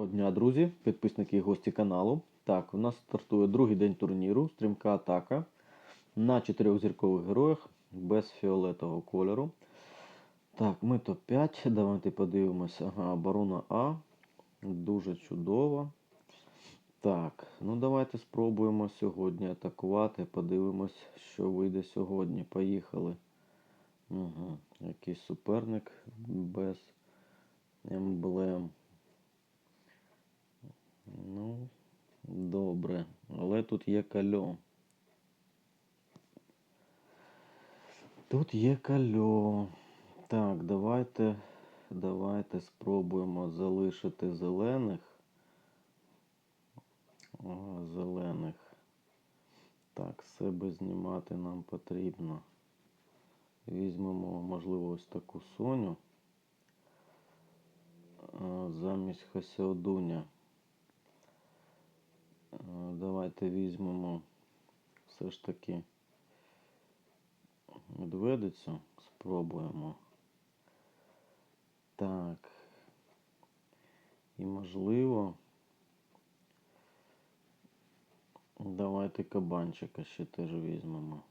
Доброго дня, друзі, підписники і гості каналу. Так, у нас стартує другий день турніру, стрімка атака на чотирьох зіркових героях без фіолетового кольору. Так, ми топ-5. Давайте подивимося. Ага, оборона А. Дуже чудово. Так, ну давайте спробуємо сьогодні атакувати. Подивимось, що вийде сьогодні. Поїхали. Угу. Якийсь суперник без емблем. Ну, добре. Але тут є кальо. Тут є кальо. Так, давайте, давайте спробуємо залишити зелених. О, зелених. Так, себе знімати нам потрібно. Візьмемо, можливо, ось таку Соню. Замість Хасяодуня. Е, Давайте візьмемо все ж таки медведицю. Спробуємо. Так. І можливо. Давайте кабанчика ще теж візьмемо.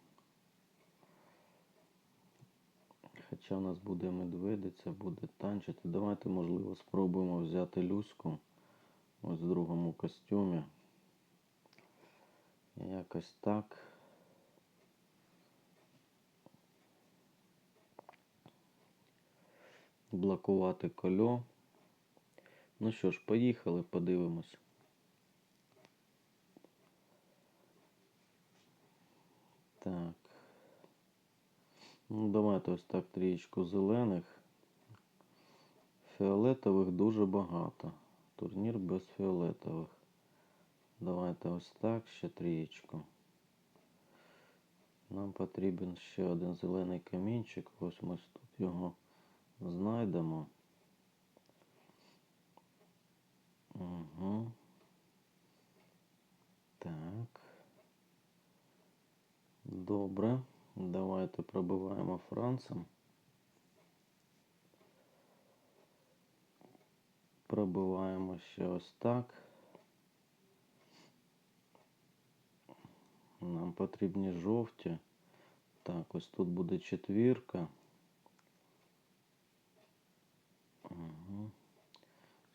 Хоча у нас буде медведиця, буде танчити. Давайте, можливо, спробуємо взяти люську. Ось в другому костюмі. Якось так. Блокувати кольо. Ну що ж, поїхали, подивимось. Так. Ну, давайте ось так трієчку зелених. Фіолетових дуже багато. Турнір без фіолетових. Давайте ось так, ще трієчку. Нам потрібен ще один зелений камінчик. Ось ми тут його знайдемо. Угу. Так. Добре. Давайте пробиваємо францем. Пробиваємо ще ось так. Нам потрібні жовті. Так, ось тут буде четвірка. Угу.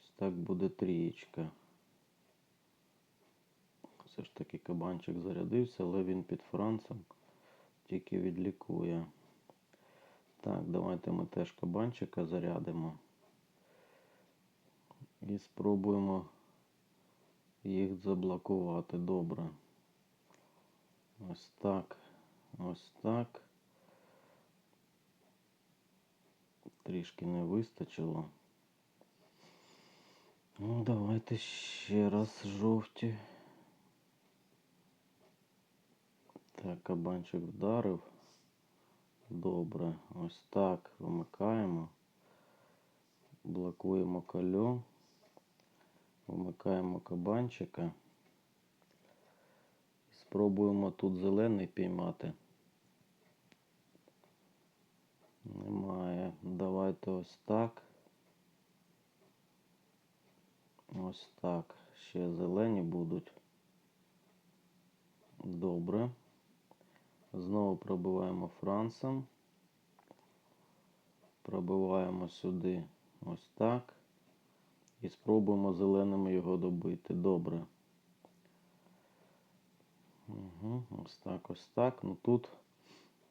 Ось так буде трієчка. Все ж таки кабанчик зарядився, але він під францем тільки відлікує. Так, давайте ми теж кабанчика зарядимо. І спробуємо їх заблокувати добре. Ось так. Ось так. Трішки не вистачило. Ну, давайте ще раз жовті. Так, кабанчик вдарив. Добре. Ось так. Вимикаємо. Блокуємо кольо. Вмикаємо кабанчика. Спробуємо тут зелений піймати. Немає. Давайте ось так. Ось так. Ще зелені будуть. Добре. Знову пробиваємо францем. Пробиваємо сюди ось так. І спробуємо зеленими його добити. Добре. Угу, ось так, ось так. Ну тут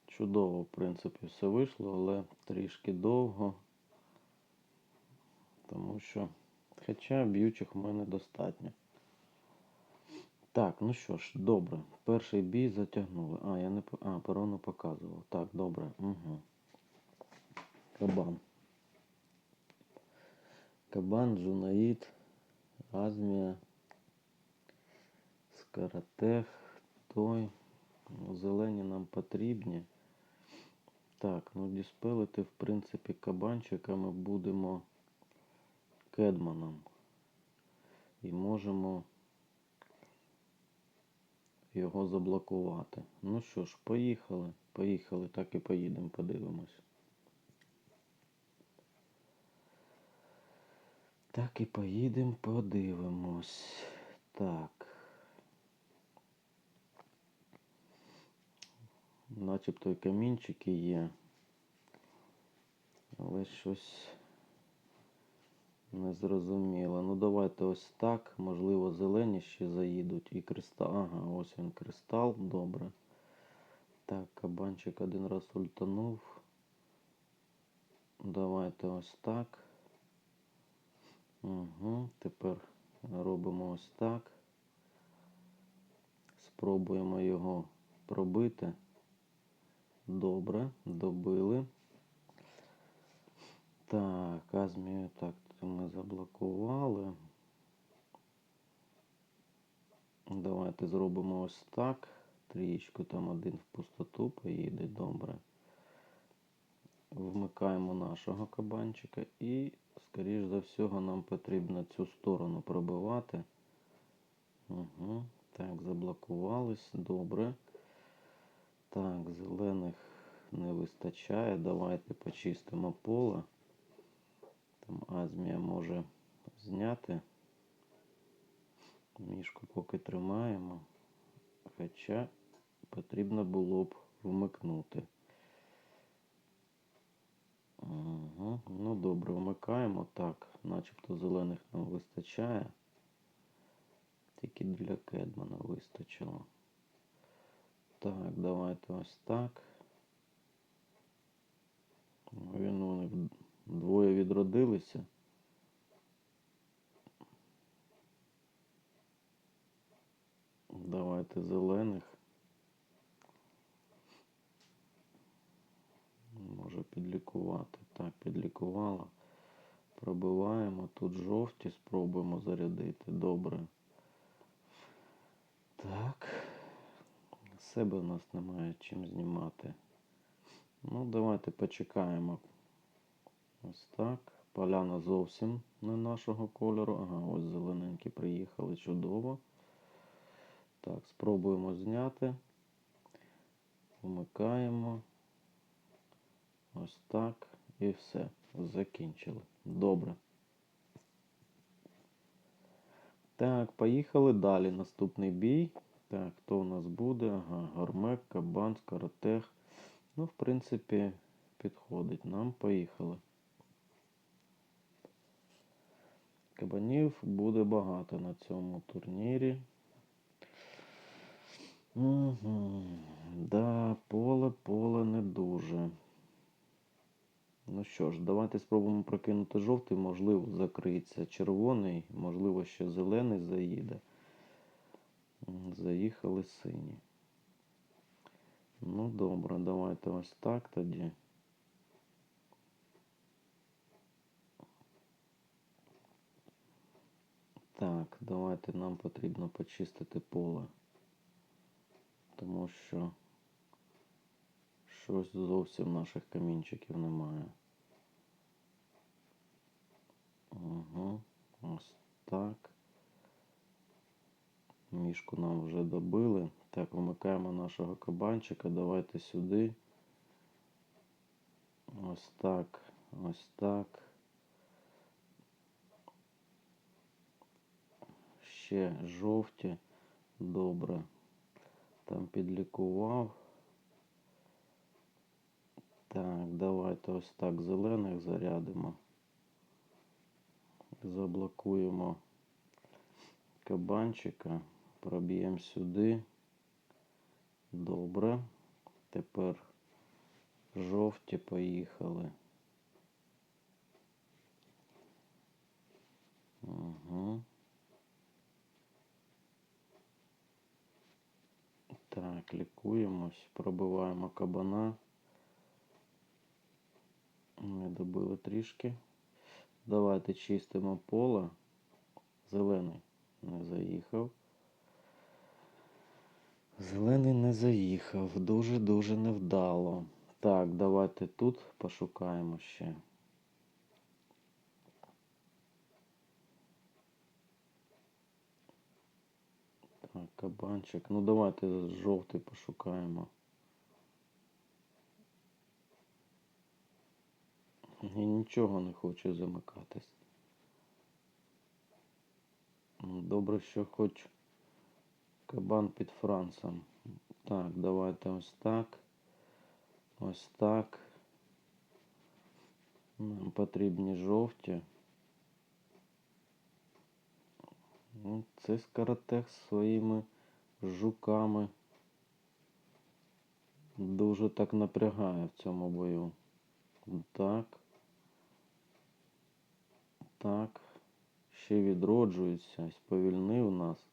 чудово, в принципі, все вийшло, але трішки довго. Тому що, хоча б'ючих в мене достатньо. Так, ну що ж, добре. Перший бій затягнули. А, я не А, перону показував. Так, добре. Угу. Кабан. Кабан, Джунаїд, Азмія, Скаратех, той. Зелені нам потрібні. Так, ну діспелити, в принципі, кабанчика ми будемо кедманом. І можемо його заблокувати. Ну що ж, поїхали. Поїхали, так і поїдемо, подивимось. Так і поїдемо, подивимось. Так. Начебто і камінчики є. Але щось не зрозуміло. Ну давайте ось так. Можливо, зелені ще заїдуть. І кристал. Ага, ось він кристал. Добре. Так, кабанчик один раз ультанув. Давайте ось так. Угу. Тепер робимо ось так. Спробуємо його пробити. Добре, добили. Так, Азмію так ми заблокували. Давайте зробимо ось так. Трієчку там один в пустоту поїде, добре. Вмикаємо нашого кабанчика і, скоріш за всього, нам потрібно цю сторону пробивати. Угу. Так, заблокувались, добре. Так, зелених не вистачає. Давайте почистимо поле. Там Азмія може зняти. Мішку поки тримаємо. Хоча потрібно було б вмикнути. Угу. Ну добре, вмикаємо. Так, начебто зелених нам вистачає. Тільки для Кедмана вистачило. Так, давайте ось так. Він вони двоє відродилися. Давайте зелених. Може підлікувати. Так, підлікувала. Пробиваємо. Тут жовті, спробуємо зарядити. Добре. Так. Себе в нас немає чим знімати. Ну, давайте почекаємо. Ось так. Поляна зовсім не нашого кольору. Ага, ось зелененькі приїхали чудово. Так, спробуємо зняти. Вмикаємо. Ось так. І все. Закінчили. Добре. Так, поїхали далі. Наступний бій. Так, хто у нас буде? Ага, Гормек, Кабан, Скоротех. Ну, в принципі, підходить. Нам поїхали. Кабанів буде багато на цьому турнірі. Угу. Да, поле, поле не дуже. Ну що ж, давайте спробуємо прокинути жовтий, можливо, закриється червоний, можливо, ще зелений заїде. Заїхали сині. Ну добре, давайте ось так тоді. Так, давайте нам потрібно почистити поле. Тому що щось зовсім наших камінчиків немає. Угу, ось так. Мішку нам вже добили. Так, вмикаємо нашого кабанчика. Давайте сюди. Ось так, ось так. Ще жовті. Добре. Там підлікував. Так, давайте ось так зелених зарядимо. Заблокуємо кабанчика. Проб'ємо сюди. Добре. Тепер жовті поїхали. Угу. Так, лікуємось, пробиваємо кабана. Ми добили трішки. Давайте чистимо поле. Зелений не заїхав. Зелений не заїхав. Дуже-дуже невдало. Так, давайте тут пошукаємо ще. Так, кабанчик. Ну давайте жовтий пошукаємо. І нічого не хоче замикатись. Добре, що хоч кабан під Францем. Так, давайте ось так. Ось так. Нам потрібні жовті. Ну, Це скоротех зі своїми жуками. Дуже так напрягає в цьому бою. Так. Так. Ще відроджується. Сповільнив нас.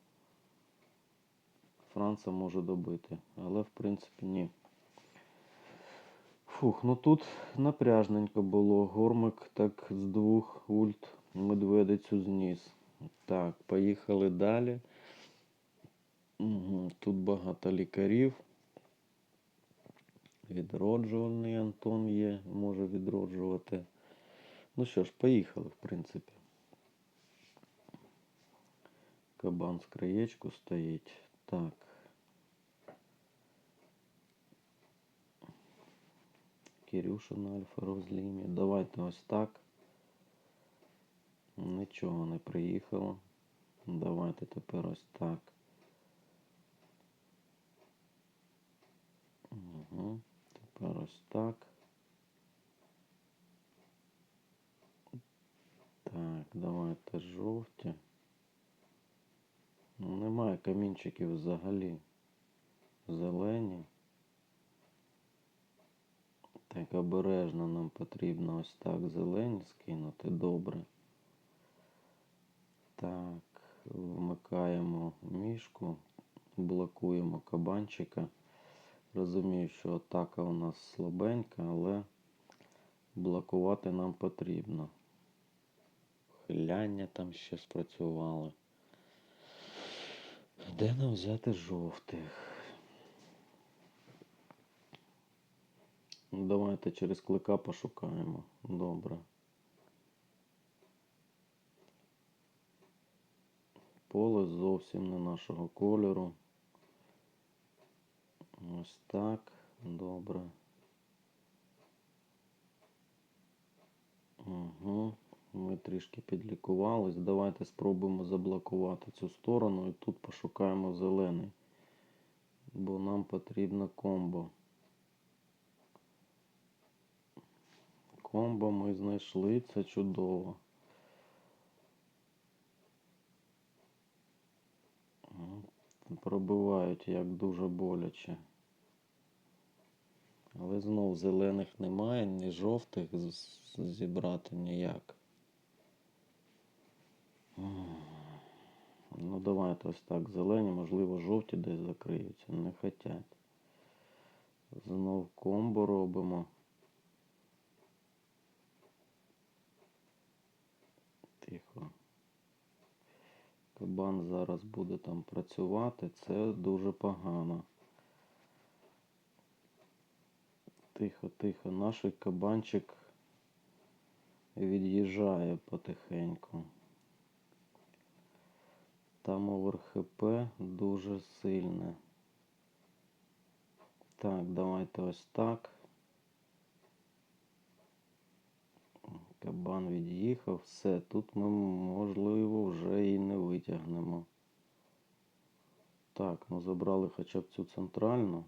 Франца може добити. Але в принципі ні. Фух, ну тут напряжненько було. Гормик так з двох ульт медведицю зніс. Так, поїхали далі. Угу, Тут багато лікарів. Відроджувальний Антон є, може відроджувати. Ну що ж, поїхали, в принципі. Кабан з краєчку стоїть. Так. Кирюша на альфа розлімі. Давайте ось так. Нічого не приїхало. Давайте тепер ось так. Угу. Тепер ось так. Так, давайте жовті. Ну, немає камінчиків взагалі. Зелені. Так, обережно нам потрібно ось так зелені скинути. Добре. Так, вмикаємо мішку, блокуємо кабанчика. Розумію, що атака у нас слабенька, але блокувати нам потрібно. Хиляння там ще спрацювали. Де нам взяти жовтих? Ну, Давайте через клика пошукаємо. Добре. Поле зовсім не нашого кольору. Ось так. Добре. Угу. Ми трішки підлікувались. Давайте спробуємо заблокувати цю сторону і тут пошукаємо зелений. Бо нам потрібно комбо. Комбо ми знайшли, це чудово. Пробивають як дуже боляче. Але знов зелених немає, ні жовтих зібрати ніяк. Ну давайте ось так. Зелені, можливо, жовті десь закриються. Не хотять. Знов комбо робимо. Тихо. Кабан зараз буде там працювати. Це дуже погано. Тихо, тихо. Наш кабанчик від'їжджає потихеньку. Там овер ХП дуже сильне. Так, давайте ось так. Кабан від'їхав. Все, тут ми, можливо, вже і не витягнемо. Так, ну забрали хоча б цю центральну.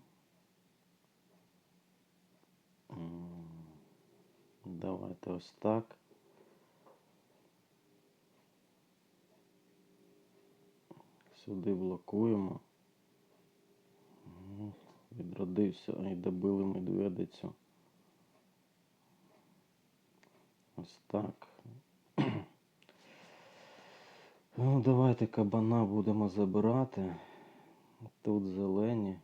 Давайте ось так. Сюди блокуємо. Відродився і добили медведицю. Ось так. Ну, давайте кабана будемо забирати. Тут зелені.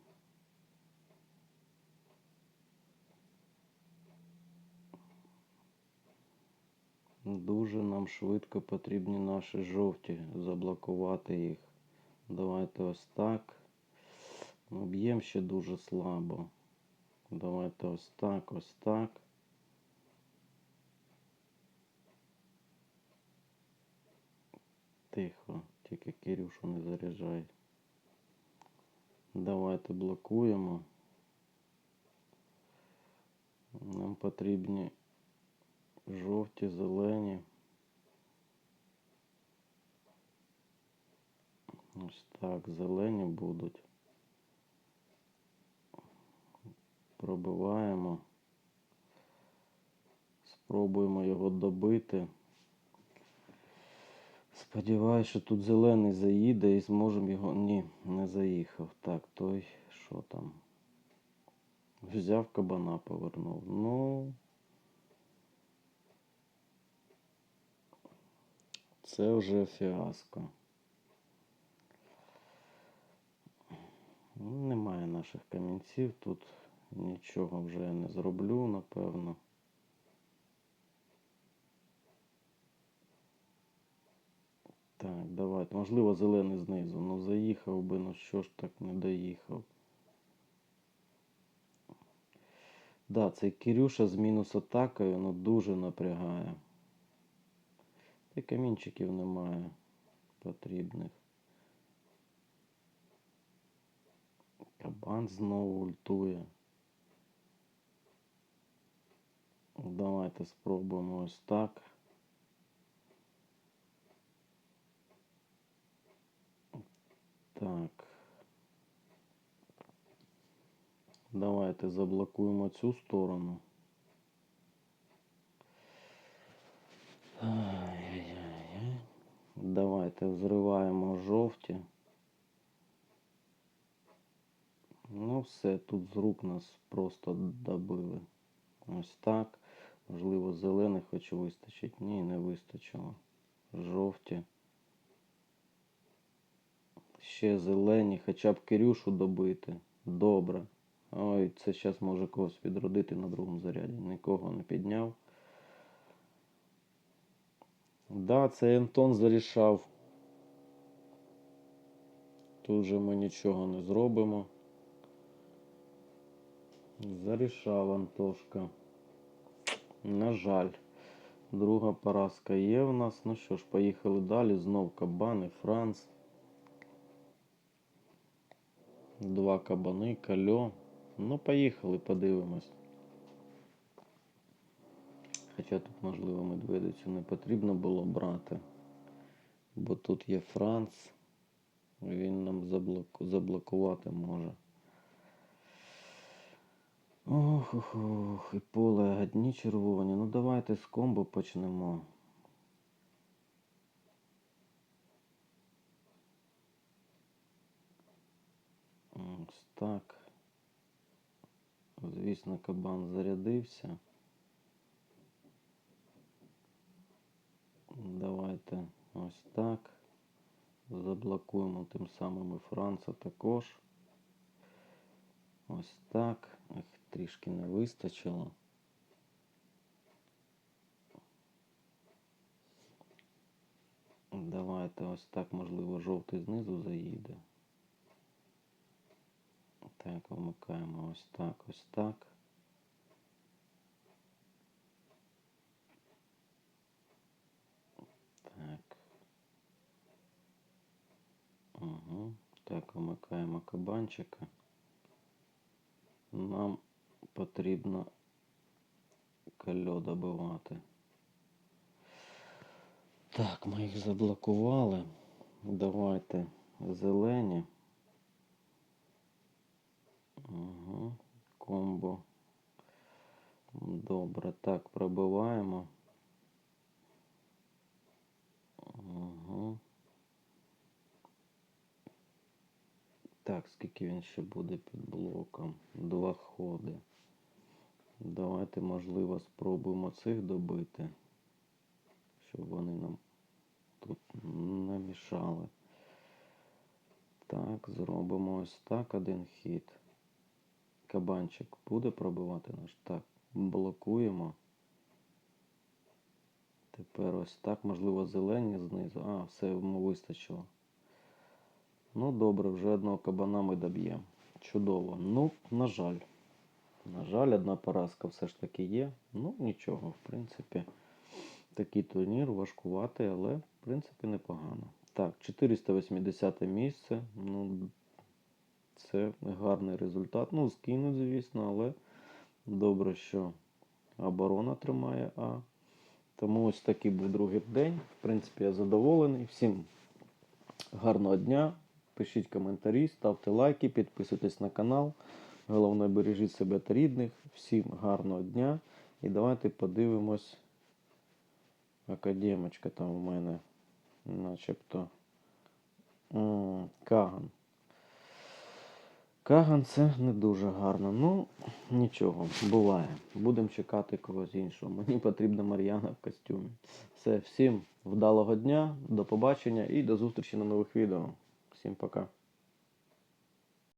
Дуже нам швидко потрібні наші жовті, заблокувати їх. Давайте ось так. Б'ємо ще дуже слабо. Давайте ось так, ось так. Тихо, тільки Кирюшу не заряджай. Давайте блокуємо. Нам потрібні жовті, зелені. Ось так, зелені будуть. Пробиваємо. Спробуємо його добити. Сподіваюсь, що тут зелений заїде і зможемо його. Ні, не заїхав. Так, той що там? Взяв кабана, повернув. Ну. Це вже фіаско. Немає наших камінців. Тут нічого вже я не зроблю, напевно. Так, давайте. Можливо, зелений знизу. Ну заїхав би, ну що ж так не доїхав. Да, цей Кирюша з мінус атакою, ну дуже напрягає. Й камінчиків немає потрібних. Кабан знову ультує. Давайте спробуємо ось так. Так. Давайте заблокуємо цю сторону. Давайте взриваємо жовті. Ну все, тут з рук нас просто добили. Ось так. Можливо, зелених хоч вистачить. Ні, не вистачило. Жовті. Ще зелені, хоча б Кирюшу добити. Добре. Ой, це зараз може когось відродити на другому заряді. Нікого не підняв. Да, це Антон зарішав. Тут же ми нічого не зробимо. Зарішав Антошка. На жаль. Друга поразка є в нас. Ну що ж, поїхали далі. Знов кабани, Франц. Два кабани, кальо. Ну, поїхали, подивимось. Хоча тут, можливо, медведицю не потрібно було брати. Бо тут є Франц. Він нам заблоку... заблокувати може. Ох, ох, ох, і поле одні червоні. Ну давайте з комбо почнемо. Ось так. Звісно, кабан зарядився. Давайте ось так. Заблокуємо тим самим і Франца також. Ось так. Ех, трішки не вистачило. Давайте ось так, можливо, жовтий знизу заїде. Так, вмикаємо ось так, ось так. Так. Угу. Так, вмикаємо кабанчика. Нам потрібно кальо добивати. Так, ми їх заблокували. Давайте зелені. Угу. Комбо. Добре. Так, пробиваємо. Угу. Так, скільки він ще буде під блоком? Два ходи. Давайте, можливо, спробуємо цих добити, щоб вони нам тут не мішали. Так, зробимо ось так один хід. Кабанчик буде пробивати наш. Так, блокуємо. Тепер ось так, можливо, зелені знизу. А, все йому вистачило. Ну, добре, вже одного кабана ми доб'ємо. Чудово. Ну, на жаль. На жаль, одна поразка все ж таки є. Ну, нічого, в принципі, такий турнір важкуватий, але, в принципі, непогано. Так, 480 місце. Ну, це гарний результат. Ну, скинуть, звісно, але добре, що оборона тримає А. Тому ось такий був другий день. В принципі, я задоволений. Всім гарного дня. Пишіть коментарі, ставте лайки, підписуйтесь на канал. Головне, бережіть себе та рідних. Всім гарного дня. І давайте подивимось. Академочка там у мене. Начебто. Каган. Каган це не дуже гарно. Ну, нічого, буває. Будемо чекати когось іншого. Мені потрібна Мар'яна в костюмі. Все, всім вдалого дня, до побачення і до зустрічі на нових відео. Всім пока.